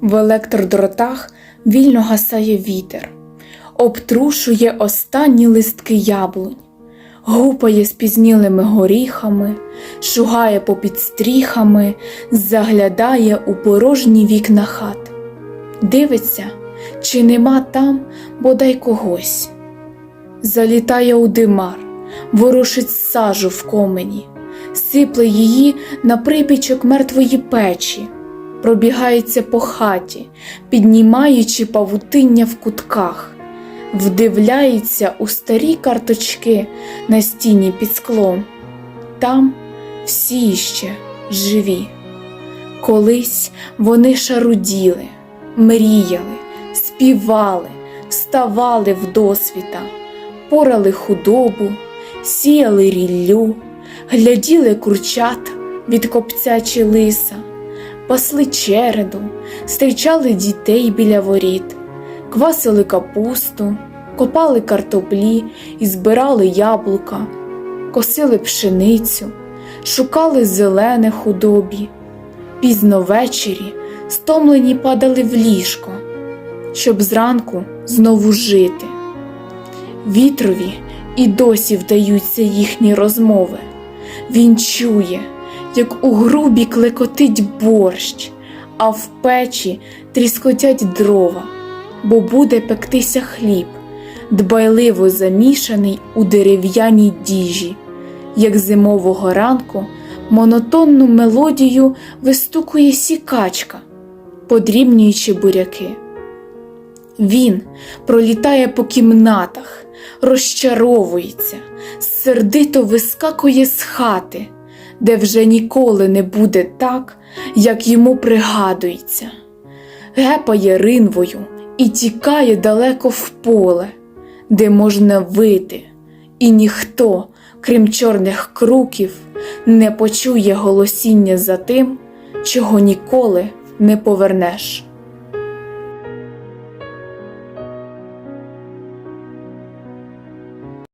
В електродротах вільно гасає вітер, обтрушує останні листки яблунь, гупає спізнілими горіхами, шугає попід стріхами, заглядає у порожні вікна хат. Дивиться, чи нема там бодай когось. Залітає у димар, ворушить сажу в комені, сипле її на припічок мертвої печі, пробігається по хаті, піднімаючи павутиння в кутках, вдивляється у старі карточки на стіні під склом. Там всі ще живі. Колись вони шаруділи, мріяли, співали, вставали в досвіта, порали худобу, сіяли ріллю, гляділи курчат від копця чи лиса, пасли череду, зустрічали дітей біля воріт, квасили капусту, копали картоплі і збирали яблука, косили пшеницю, шукали зелене худобі. Пізно ввечері стомлені падали в ліжко, щоб зранку знову жити. Вітрові і досі вдаються їхні розмови. Він чує, як у грубі клекотить борщ, а в печі тріскотять дрова, бо буде пектися хліб, дбайливо замішаний у дерев'яній діжі, як зимового ранку монотонну мелодію вистукує сікачка, подрібнюючи буряки. Він пролітає по кімнатах, розчаровується, сердито вискакує з хати, де вже ніколи не буде так, як йому пригадується, гепає ринвою і тікає далеко в поле, де можна вити, і ніхто, крім чорних круків, не почує голосіння за тим, чого ніколи не повернеш.